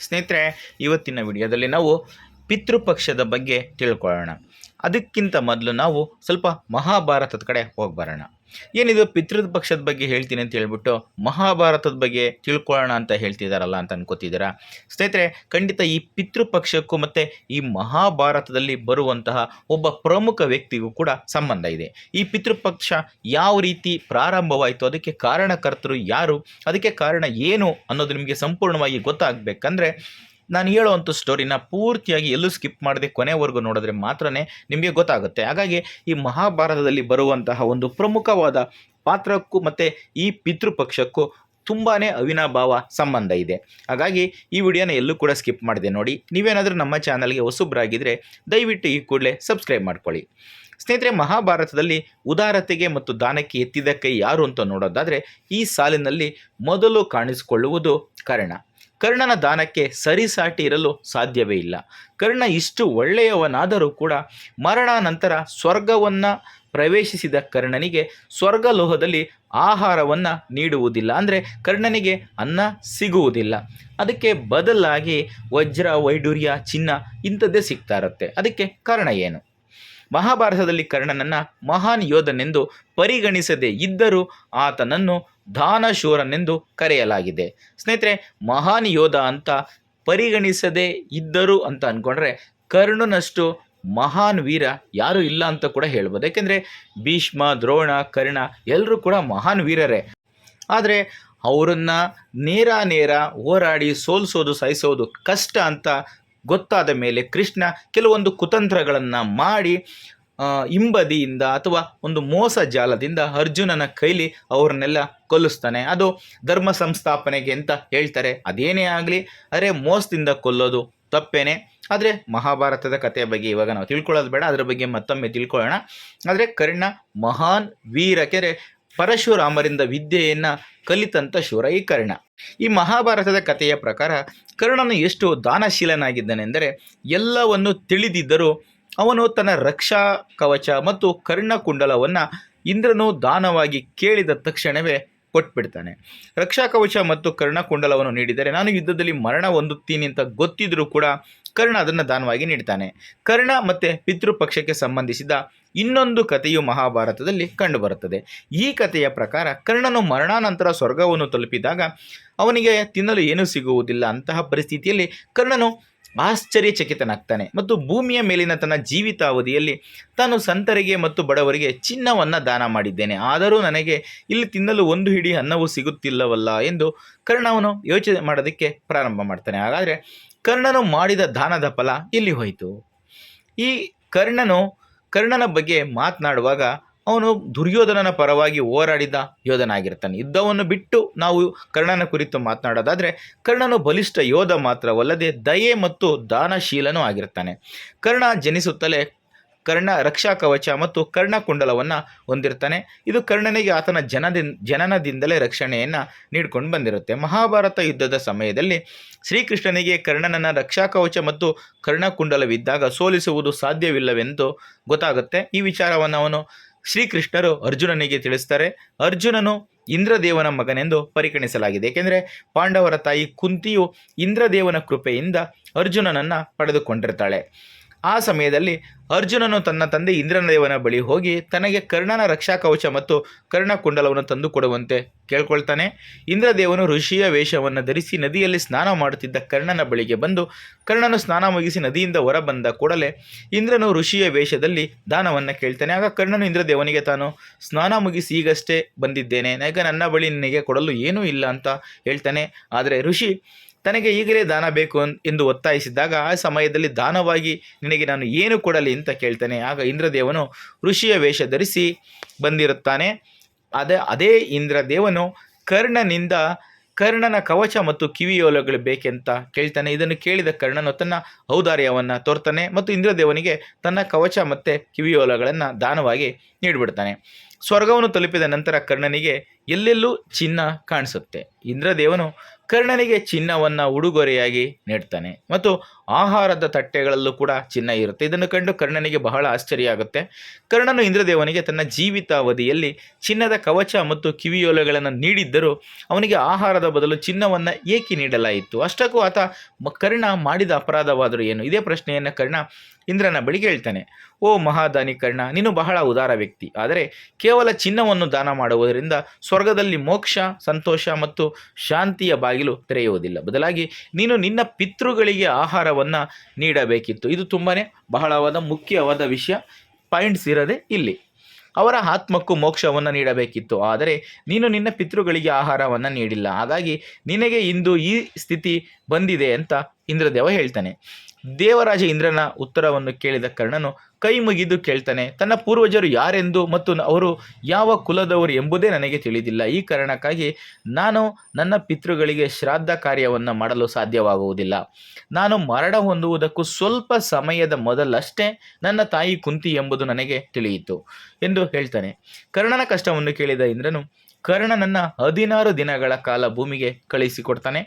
ಸ್ನೇಹಿತರೆ ಇವತ್ತಿನ ವಿಡಿಯೋದಲ್ಲಿ ನಾವು ಪಿತೃಪಕ್ಷದ ಬಗ್ಗೆ ತಿಳ್ಕೊಳ್ಳೋಣ. ಅದಕ್ಕಿಂತ ಮೊದಲು ನಾವು ಸ್ವಲ್ಪ ಮಹಾಭಾರತದ ಕಡೆ ಹೋಗಿ ಬರೋಣ. ಏನಿದು ಪಿತೃಪಕ್ಷದ ಬಗ್ಗೆ ಹೇಳ್ತೀನಿ ಅಂತ ಹೇಳ್ಬಿಟ್ಟು ಮಹಾಭಾರತದ ಬಗ್ಗೆ ತಿಳ್ಕೊಳ್ಳೋಣ ಅಂತ ಹೇಳ್ತಿದಾರಲ್ಲ ಅಂತ ಅನ್ಕೋತಿದ್ದೀರಾ? ಸ್ನೇಹಿತರೆ, ಖಂಡಿತ ಈ ಪಿತೃಪಕ್ಷಕ್ಕೂ ಮತ್ತು ಈ ಮಹಾಭಾರತದಲ್ಲಿ ಬರುವಂತಹ ಒಬ್ಬ ಪ್ರಮುಖ ವ್ಯಕ್ತಿಗೂ ಕೂಡ ಸಂಬಂಧ ಇದೆ. ಈ ಪಿತೃಪಕ್ಷ ಯಾವ ರೀತಿ ಪ್ರಾರಂಭವಾಯಿತು, ಅದಕ್ಕೆ ಕಾರಣಕರ್ತರು ಯಾರು, ಅದಕ್ಕೆ ಕಾರಣ ಏನು ಅನ್ನೋದು ನಿಮಗೆ ಸಂಪೂರ್ಣವಾಗಿ ಗೊತ್ತಾಗಬೇಕಂದ್ರೆ ನಾನು ಹೇಳುವಂಥ ಸ್ಟೋರಿನ ಪೂರ್ತಿಯಾಗಿ ಎಲ್ಲೂ ಸ್ಕಿಪ್ ಮಾಡದೆ ಕೊನೆವರೆಗೂ ನೋಡಿದ್ರೆ ಮಾತ್ರನೇ ನಿಮಗೆ ಗೊತ್ತಾಗುತ್ತೆ. ಹಾಗಾಗಿ ಈ ಮಹಾಭಾರತದಲ್ಲಿ ಬರುವಂತಹ ಒಂದು ಪ್ರಮುಖವಾದ ಪಾತ್ರಕ್ಕೂ ಮತ್ತು ಈ ಪಿತೃಪಕ್ಷಕ್ಕೂ ತುಂಬಾ ಅವಿನಾಭಾವ ಸಂಬಂಧ ಇದೆ. ಹಾಗಾಗಿ ಈ ವಿಡಿಯೋನ ಎಲ್ಲೂ ಕೂಡ ಸ್ಕಿಪ್ ಮಾಡಿದೆ ನೋಡಿ. ನೀವೇನಾದರೂ ನಮ್ಮ ಚಾನಲ್ಗೆ ಹೊಸಬ್ರಾಗಿದ್ದರೆ ದಯವಿಟ್ಟು ಈ ಕೂಡಲೇ ಸಬ್ಸ್ಕ್ರೈಬ್ ಮಾಡ್ಕೊಳ್ಳಿ. ಸ್ನೇಹಿತರೆ, ಮಹಾಭಾರತದಲ್ಲಿ ಉದಾರತೆಗೆ ಮತ್ತು ದಾನಕ್ಕೆ ಎತ್ತಿದ ಕೈ ಯಾರು ಅಂತ ನೋಡೋದಾದರೆ ಈ ಸಾಲಿನಲ್ಲಿ ಮೊದಲು ಕಾಣಿಸಿಕೊಳ್ಳುವುದು ಕರ್ಣ. ಕರ್ಣನ ದಾನಕ್ಕೆ ಸರಿಸಾಟಿ ಇರಲು ಸಾಧ್ಯವೇ ಇಲ್ಲ. ಕರ್ಣ ಇಷ್ಟು ಒಳ್ಳೆಯವನಾದರೂ ಕೂಡ ಮರಣಾನಂತರ ಸ್ವರ್ಗವನ್ನು ಪ್ರವೇಶಿಸಿದ ಕರ್ಣನಿಗೆ ಸ್ವರ್ಗಲೋಹದಲ್ಲಿ ಆಹಾರವನ್ನು ನೀಡುವುದಿಲ್ಲ. ಅಂದರೆ ಕರ್ಣನಿಗೆ ಅನ್ನ ಸಿಗುವುದಿಲ್ಲ. ಅದಕ್ಕೆ ಬದಲಾಗಿ ವಜ್ರ ವೈಡೂರ್ಯ ಚಿನ್ನ ಇಂಥದ್ದೇ ಸಿಗ್ತಾ ಅದಕ್ಕೆ ಕಾರಣ ಏನು? ಮಹಾಭಾರತದಲ್ಲಿ ಕರ್ಣನನ್ನು ಮಹಾನ್ ಯೋಧನೆಂದು ಪರಿಗಣಿಸದೇ ಇದ್ದರೂ ಆತನನ್ನು ದಾನಶೂರನೆಂದು ಕರೆಯಲಾಗಿದೆ. ಸ್ನೇಹಿತರೆ, ಮಹಾನ್ ಯೋಧ ಅಂತ ಪರಿಗಣಿಸದೇ ಇದ್ದರು ಅಂತ ಅಂದ್ಕೊಂಡ್ರೆ ಕರ್ಣನಷ್ಟು ಮಹಾನ್ ವೀರ ಯಾರೂ ಇಲ್ಲ ಅಂತ ಕೂಡ ಹೇಳ್ಬೋದು. ಯಾಕೆಂದರೆ ಭೀಷ್ಮ, ದ್ರೋಣ, ಕರ್ಣ ಎಲ್ಲರೂ ಕೂಡ ಮಹಾನ್ ವೀರರೇ. ಆದರೆ ಅವರನ್ನು ನೇರ ನೇರ ಹೋರಾಡಿ ಸೋಲಿಸೋದು, ಸಾಯಿಸೋದು ಕಷ್ಟ ಅಂತ ಗೊತ್ತಾದ ಮೇಲೆ ಕೃಷ್ಣ ಕೆಲವೊಂದು ಕುತಂತ್ರಗಳನ್ನು ಮಾಡಿ ಇಂಬದಿಯಿಂದ ಅಥವಾ ಒಂದು ಮೋಸ ಜಾಲದಿಂದ ಅರ್ಜುನನ ಕೈಲಿ ಅವ್ರನ್ನೆಲ್ಲ ಕೊಲ್ಲಿಸ್ತಾನೆ. ಅದು ಧರ್ಮ ಸಂಸ್ಥಾಪನೆಗೆ ಅಂತ ಹೇಳ್ತಾರೆ. ಅದೇನೇ ಆಗಲಿ, ಅರೆ ಮೋಸದಿಂದ ಕೊಲ್ಲೋದು ತಪ್ಪೇನೆ. ಆದರೆ ಮಹಾಭಾರತದ ಕಥೆಯ ಬಗ್ಗೆ ಇವಾಗ ನಾವು ತಿಳ್ಕೊಳ್ಳೋದು ಬೇಡ. ಅದರ ಬಗ್ಗೆ ಮತ್ತೊಮ್ಮೆ ತಿಳ್ಕೊಳ್ಳೋಣ. ಆದರೆ ಕರ್ಣ ಮಹಾನ್ ವೀರ ಕೆರೆ ಪರಶುರಾಮರಿಂದ ವಿದ್ಯೆಯನ್ನು ಕಲಿತಂಥ ಶೂರ ಈ ಕರ್ಣ. ಈ ಮಹಾಭಾರತದ ಕಥೆಯ ಪ್ರಕಾರ ಕರ್ಣನು ಎಷ್ಟು ದಾನಶೀಲನಾಗಿದ್ದನೆಂದರೆ ಎಲ್ಲವನ್ನು ತಿಳಿದಿದ್ದರೂ ಅವನು ತನ್ನ ರಕ್ಷಾ ಕವಚ ಮತ್ತು ಕರ್ಣಕುಂಡಲವನ್ನು ಇಂದ್ರನು ದಾನವಾಗಿ ಕೇಳಿದ ತಕ್ಷಣವೇ ಕೊಟ್ಬಿಡ್ತಾನೆ. ರಕ್ಷಾ ಕವಚ ಮತ್ತು ಕರ್ಣಕುಂಡಲವನ್ನು ನೀಡಿದರೆ ನಾನು ಯುದ್ಧದಲ್ಲಿ ಮರಣ ಹೊಂದುತ್ತೀನಿ ಅಂತ ಗೊತ್ತಿದ್ದರೂ ಕೂಡ ಕರ್ಣ ಅದನ್ನು ದಾನವಾಗಿ ನೀಡ್ತಾನೆ. ಕರ್ಣ ಮತ್ತು ಪಿತೃಪಕ್ಷಕ್ಕೆ ಸಂಬಂಧಿಸಿದ ಇನ್ನೊಂದು ಕಥೆಯು ಮಹಾಭಾರತದಲ್ಲಿ ಕಂಡುಬರುತ್ತದೆ. ಈ ಕಥೆಯ ಪ್ರಕಾರ ಕರ್ಣನು ಮರಣಾನಂತರ ಸ್ವರ್ಗವನ್ನು ತಲುಪಿದಾಗ ಅವನಿಗೆ ತಿನ್ನಲು ಏನೂ ಸಿಗುವುದಿಲ್ಲ. ಅಂತಹ ಪರಿಸ್ಥಿತಿಯಲ್ಲಿ ಕರ್ಣನು ಆಶ್ಚರ್ಯಚಕಿತನಾಗ್ತಾನೆ ಮತ್ತು ಭೂಮಿಯ ಮೇಲಿನ ತನ್ನ ಜೀವಿತಾವಧಿಯಲ್ಲಿ ತಾನು ಸಂತರಿಗೆ ಮತ್ತು ಬಡವರಿಗೆ ಚಿನ್ನವನ್ನು ದಾನ ಮಾಡಿದ್ದೇನೆ. ಆದರೂ ನನಗೆ ಇಲ್ಲಿ ತಿನ್ನಲು ಒಂದು ಹಿಡಿ ಅನ್ನವೂ ಸಿಗುತ್ತಿಲ್ಲವಲ್ಲ ಎಂದು ಕರ್ಣವನು ಯೋಚನೆ ಮಾಡೋದಕ್ಕೆ ಪ್ರಾರಂಭ ಮಾಡ್ತಾನೆ. ಹಾಗಾದರೆ ಕರ್ಣನು ಮಾಡಿದ ದಾನದ ಫಲ ಇಲ್ಲಿ ಹೋಯಿತು? ಈ ಕರ್ಣನು ಕರ್ಣನ ಬಗ್ಗೆ ಮಾತನಾಡುವಾಗ ಅವನು ದುರ್ಯೋಧನನ ಪರವಾಗಿ ಹೋರಾಡಿದ ಯೋಧನಾಗಿರ್ತಾನೆ. ಯುದ್ಧವನ್ನು ಬಿಟ್ಟು ನಾವು ಕರ್ಣನ ಕುರಿತು ಮಾತನಾಡೋದಾದರೆ, ಕರ್ಣನು ಬಲಿಷ್ಠ ಯೋಧ ಮಾತ್ರವಲ್ಲದೆ ದಯೆ ಮತ್ತು ದಾನಶೀಲನೂ ಆಗಿರ್ತಾನೆ. ಕರ್ಣ ಜನಿಸುತ್ತಲೇ ಕರ್ಣ ರಕ್ಷಾ ಕವಚ ಮತ್ತು ಕರ್ಣಕುಂಡಲವನ್ನು ಹೊಂದಿರ್ತಾನೆ. ಇದು ಕರ್ಣನಿಗೆ ಆತನ ಜನದಿಂದ ಜನನದಿಂದಲೇ ರಕ್ಷಣೆಯನ್ನು ನೀಡ್ಕೊಂಡು ಬಂದಿರುತ್ತೆ. ಮಹಾಭಾರತ ಯುದ್ಧದ ಸಮಯದಲ್ಲಿ ಶ್ರೀಕೃಷ್ಣನಿಗೆ ಕರ್ಣನನ್ನ ರಕ್ಷಾ ಕವಚ ಮತ್ತು ಕರ್ಣಕುಂಡಲವಿದ್ದಾಗ ಸೋಲಿಸುವುದು ಸಾಧ್ಯವಿಲ್ಲವೆಂದು ಗೊತ್ತಾಗುತ್ತೆ. ಈ ವಿಚಾರವನ್ನು ಅವನು ಶ್ರೀಕೃಷ್ಣರು ಅರ್ಜುನನಿಗೆ ತಿಳಿಸ್ತಾರೆ, ಅರ್ಜುನನು ಇಂದ್ರದೇವನ ಮಗನೆಂದು ಪರಿಗಣಿಸಲಾಗಿದೆ. ಏಕೆಂದರೆ ಪಾಂಡವರ ತಾಯಿ ಕುಂತಿಯು ಇಂದ್ರದೇವನ ಕೃಪೆಯಿಂದ ಅರ್ಜುನನನ್ನು ಪಡೆದುಕೊಂಡಿರ್ತಾಳೆ. ಆ ಸಮಯದಲ್ಲಿ ಅರ್ಜುನನು ತನ್ನ ತಂದೆ ಇಂದ್ರನದೇವನ ಬಳಿ ಹೋಗಿ ತನಗೆ ಕರ್ಣನ ರಕ್ಷಾ ಕವಚ ಮತ್ತು ಕರ್ಣಕುಂಡಲವನ್ನು ತಂದು ಕೊಡುವಂತೆ ಕೇಳ್ಕೊಳ್ತಾನೆ. ಇಂದ್ರದೇವನು ಋಷಿಯ ವೇಷವನ್ನು ಧರಿಸಿ ನದಿಯಲ್ಲಿ ಸ್ನಾನ ಮಾಡುತ್ತಿದ್ದ ಕರ್ಣನ ಬಳಿಗೆ ಬಂದು ಕರ್ಣನು ಸ್ನಾನ ಮುಗಿಸಿ ನದಿಯಿಂದ ಹೊರಬಂದ ಕೂಡಲೇ ಇಂದ್ರನು ಋಷಿಯ ವೇಷದಲ್ಲಿ ದಾನವನ್ನು ಕೇಳ್ತಾನೆ. ಆಗ ಕರ್ಣನು ಇಂದ್ರದೇವನಿಗೆ ತಾನು, ಸ್ನಾನ ಮುಗಿಸಿ ಈಗಷ್ಟೇ ಬಂದಿದ್ದೇನೆ. ಈಗ ನನ್ನ ಬಳಿ ನಿನಗೆ ಕೊಡಲು ಏನೂ ಇಲ್ಲ ಅಂತ ಹೇಳ್ತಾನೆ. ಆದರೆ ಋಷಿ ತನಗೆ ಈಗಲೇ ದಾನ ಬೇಕು ಎಂದು ಒತ್ತಾಯಿಸಿದಾಗ ಆ ಸಮಯದಲ್ಲಿ ದಾನವಾಗಿ ನಿನಗೆ ನಾನು ಏನು ಕೊಡಲಿ ಅಂತ ಕೇಳ್ತಾನೆ. ಆಗ ಇಂದ್ರದೇವನು ಋಷಿಯ ವೇಷ ಧರಿಸಿ ಬಂದಿರುತ್ತಾನೆ. ಅದೇ ಅದೇ ಇಂದ್ರದೇವನು ಕರ್ಣನಿಂದ ಕರ್ಣನ ಕವಚ ಮತ್ತು ಕಿವಿಯೋಲಗಳು ಬೇಕೆಂತ ಕೇಳ್ತಾನೆ. ಇದನ್ನು ಕೇಳಿದ ಕರ್ಣನು ತನ್ನ ಔದಾರ್ಯವನ್ನು ತೋರ್ತಾನೆ ಮತ್ತು ಇಂದ್ರದೇವನಿಗೆ ತನ್ನ ಕವಚ ಮತ್ತು ಕಿವಿಯೋಲಗಳನ್ನು ದಾನವಾಗಿ ನೀಡಿಬಿಡ್ತಾನೆ. ಸ್ವರ್ಗವನ್ನು ತಲುಪಿದ ನಂತರ ಕರ್ಣನಿಗೆ ಎಲ್ಲೆಲ್ಲೂ ಚಿನ್ನ ಕಾಣಿಸುತ್ತೆ. ಇಂದ್ರದೇವನು ಕರ್ಣನಿಗೆ ಚಿನ್ನವನ್ನು ಉಡುಗೊರೆಯಾಗಿ ನೀಡ್ತಾನೆ. ಮತ್ತು ಆಹಾರದ ತಟ್ಟೆಗಳಲ್ಲೂ ಕೂಡ ಚಿನ್ನ ಇರುತ್ತೆ. ಇದನ್ನು ಕಂಡು ಕರ್ಣನಿಗೆ ಬಹಳ ಆಶ್ಚರ್ಯ ಆಗುತ್ತೆ. ಕರ್ಣನು ಇಂದ್ರದೇವನಿಗೆ ತನ್ನ ಜೀವಿತಾವಧಿಯಲ್ಲಿ ಚಿನ್ನದ ಕವಚ ಮತ್ತು ಕಿವಿಯೋಲೆಗಳನ್ನು ನೀಡಿದ್ದರೂ ಅವನಿಗೆ ಆಹಾರದ ಬದಲು ಚಿನ್ನವನ್ನು ಏಕೆ ನೀಡಲಾಯಿತು? ಅಷ್ಟಕ್ಕೂ ಆತ ಕರ್ಣ ಮಾಡಿದ ಅಪರಾಧವಾದರೂ ಏನು? ಇದೇ ಪ್ರಶ್ನೆಯನ್ನು ಕರ್ಣ ಇಂದ್ರನ ಬಳಿ ಹೇಳ್ತಾನೆ ಓ ಮಹಾದಾನಿ ಕರ್ಣ, ನೀನು ಬಹಳ ಉದಾರ ವ್ಯಕ್ತಿ. ಆದರೆ ಕೇವಲ ಚಿನ್ನವನ್ನು ದಾನ ಮಾಡುವುದರಿಂದ ಸ್ವರ್ಗದಲ್ಲಿ ಮೋಕ್ಷ, ಸಂತೋಷ ಮತ್ತು ಶಾಂತಿಯ ಬಾಗಿಲು ತೆರೆಯುವುದಿಲ್ಲ. ಬದಲಾಗಿ ನೀನು ನಿನ್ನ ಪಿತೃಗಳಿಗೆ ಆಹಾರವನ್ನು ನೀಡಬೇಕಿತ್ತು. ಇದು ತುಂಬಾ ಬಹಳವಾದ ಮುಖ್ಯವಾದ ವಿಷಯ. ಪಾಯಿಂಟ್ಸ್ ಇರದೆ ಇಲ್ಲಿ. ಅವರ ಆತ್ಮಕ್ಕೂ ಮೋಕ್ಷವನ್ನು ನೀಡಬೇಕಿತ್ತು. ಆದರೆ ನೀನು ನಿನ್ನ ಪಿತೃಗಳಿಗೆ ಆಹಾರವನ್ನು ನೀಡಿಲ್ಲ. ಹಾಗಾಗಿ ನಿನಗೆ ಇಂದು ಈ ಸ್ಥಿತಿ ಬಂದಿದೆ ಅಂತ ಇಂದ್ರದೇವ ಹೇಳ್ತಾನೆ. ದೇವರಾಜ ಇಂದ್ರನ ಉತ್ತರವನ್ನು ಕೇಳಿದ ಕರ್ಣನು ಕೈ ಮುಗಿದು ಕೇಳ್ತಾನೆ, ತನ್ನ ಪೂರ್ವಜರು ಯಾರೆಂದು ಮತ್ತು ಅವರು ಯಾವ ಕುಲದವರು ಎಂಬುದೇ ನನಗೆ ತಿಳಿದಿಲ್ಲ. ಈ ಕಾರಣಕ್ಕಾಗಿ ನಾನು ನನ್ನ ಪಿತೃಗಳಿಗೆ ಶ್ರಾದ್ದ ಕಾರ್ಯವನ್ನು ಮಾಡಲು ಸಾಧ್ಯವಾಗುವುದಿಲ್ಲ. ನಾನು ಮರಣ ಹೊಂದುವುದಕ್ಕೂ ಸ್ವಲ್ಪ ಸಮಯದ ಮೊದಲಷ್ಟೇ ನನ್ನ ತಾಯಿ ಕುಂತಿ ಎಂಬುದು ನನಗೆ ತಿಳಿಯಿತು ಎಂದು ಹೇಳ್ತಾನೆ. ಕರ್ಣನ ಕಷ್ಟವನ್ನು ಕೇಳಿದ ಇಂದ್ರನು ಕರ್ಣನನ್ನು ಹದಿನಾರು ದಿನಗಳ ಕಾಲ ಭೂಮಿಗೆ ಕಳಿಸಿಕೊಡ್ತಾನೆ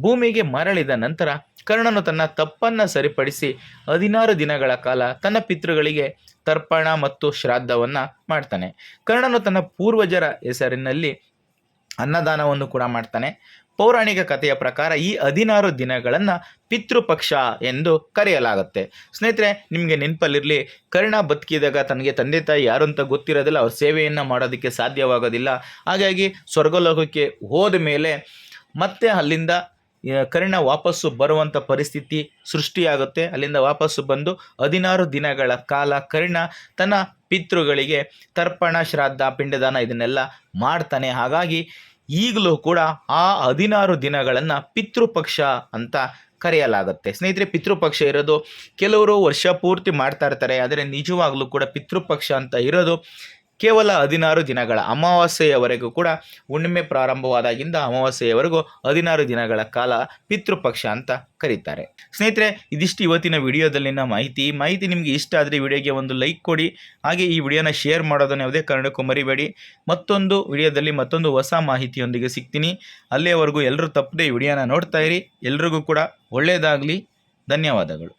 ಭೂಮಿಗೆ ಮರಳಿದ ನಂತರ ಕರ್ಣನು ತನ್ನ ತಪ್ಪನ್ನು ಸರಿಪಡಿಸಿ ಹದಿನಾರು ದಿನಗಳ ಕಾಲ ತನ್ನ ಪಿತೃಗಳಿಗೆ ತರ್ಪಣ ಮತ್ತು ಶ್ರಾದ್ದವನ್ನು ಮಾಡ್ತಾನೆ. ಕರ್ಣನು ತನ್ನ ಪೂರ್ವಜರ ಹೆಸರಿನಲ್ಲಿ ಅನ್ನದಾನವನ್ನು ಕೂಡ ಮಾಡ್ತಾನೆ. ಪೌರಾಣಿಕ ಕಥೆಯ ಪ್ರಕಾರ ಈ ಹದಿನಾರು ದಿನಗಳನ್ನು ಪಿತೃಪಕ್ಷ ಎಂದು ಕರೆಯಲಾಗುತ್ತೆ. ಸ್ನೇಹಿತರೆ, ನಿಮಗೆ ನೆನಪಲ್ಲಿರಲಿ, ಕರ್ಣ ಬದುಕಿದಾಗ ತನಗೆ ತಂದೆ ತಾಯಿ ಯಾರು ಅಂತ ಗೊತ್ತಿರೋದಿಲ್ಲ, ಅವ್ರ ಸೇವೆಯನ್ನು ಮಾಡೋದಕ್ಕೆ ಸಾಧ್ಯವಾಗೋದಿಲ್ಲ. ಹಾಗಾಗಿ ಸ್ವರ್ಗಲೋಕಕ್ಕೆ ಹೋದ ಮೇಲೆ ಮತ್ತೆ ಅಲ್ಲಿಂದ ಕರ್ಣ ವಾಪಸ್ಸು ಬರುವಂಥ ಪರಿಸ್ಥಿತಿ ಸೃಷ್ಟಿಯಾಗುತ್ತೆ. ಅಲ್ಲಿಂದ ವಾಪಸ್ಸು ಬಂದು ಹದಿನಾರು ದಿನಗಳ ಕಾಲ ಕರ್ಣ ತನ್ನ ಪಿತೃಗಳಿಗೆ ತರ್ಪಣ, ಶ್ರಾದ್ದ, ಪಿಂಡದಾನ ಇದನ್ನೆಲ್ಲ ಮಾಡ್ತಾನೆ. ಹಾಗಾಗಿ ಈಗಲೂ ಕೂಡ ಆ ಹದಿನಾರು ದಿನಗಳನ್ನು ಪಿತೃಪಕ್ಷ ಅಂತ ಕರೆಯಲಾಗುತ್ತೆ. ಸ್ನೇಹಿತರೆ, ಪಿತೃಪಕ್ಷ ಇರೋದು ಕೆಲವರು ವರ್ಷ ಪೂರ್ತಿ ಮಾಡ್ತಾ ಇರ್ತಾರೆ. ಆದರೆ ನಿಜವಾಗ್ಲೂ ಕೂಡ ಪಿತೃಪಕ್ಷ ಅಂತ ಇರೋದು ಕೇವಲ ಹದಿನಾರು ದಿನಗಳ ಅಮಾವಾಸ್ಯೆಯವರೆಗೂ ಕೂಡ ಹುಣ್ಣಿಮೆ ಪ್ರಾರಂಭವಾದಾಗಿಂದ ಅಮಾವಾಸ್ಯೆಯವರೆಗೂ ಹದಿನಾರು ದಿನಗಳ ಕಾಲ ಪಿತೃಪಕ್ಷ ಅಂತ ಕರೀತಾರೆ. ಸ್ನೇಹಿತರೆ, ಇದಿಷ್ಟು ಇವತ್ತಿನ ವಿಡಿಯೋದಲ್ಲಿನ ಮಾಹಿತಿ. ಮಾಹಿತಿ ನಿಮಗೆ ಇಷ್ಟ ಆದರೆ ವಿಡಿಯೋಗೆ ಒಂದು ಲೈಕ್ ಕೊಡಿ. ಹಾಗೆ ಈ ವಿಡಿಯೋನ ಶೇರ್ ಮಾಡೋದನ್ನು ಯಾವುದೇ ಕಾರಣಕ್ಕೂ ಮರಿಬೇಡಿ. ಮತ್ತೊಂದು ವಿಡಿಯೋದಲ್ಲಿ ಮತ್ತೊಂದು ಹೊಸ ಮಾಹಿತಿಯೊಂದಿಗೆ ಸಿಗ್ತೀನಿ. ಅಲ್ಲಿಯವರೆಗೂ ಎಲ್ಲರೂ ತಪ್ಪದೆ ಈ ವಿಡಿಯೋನ ನೋಡ್ತಾ ಇರಿ. ಎಲ್ರಿಗೂ ಕೂಡ ಒಳ್ಳೆಯದಾಗಲಿ ಧನ್ಯವಾದಗಳು.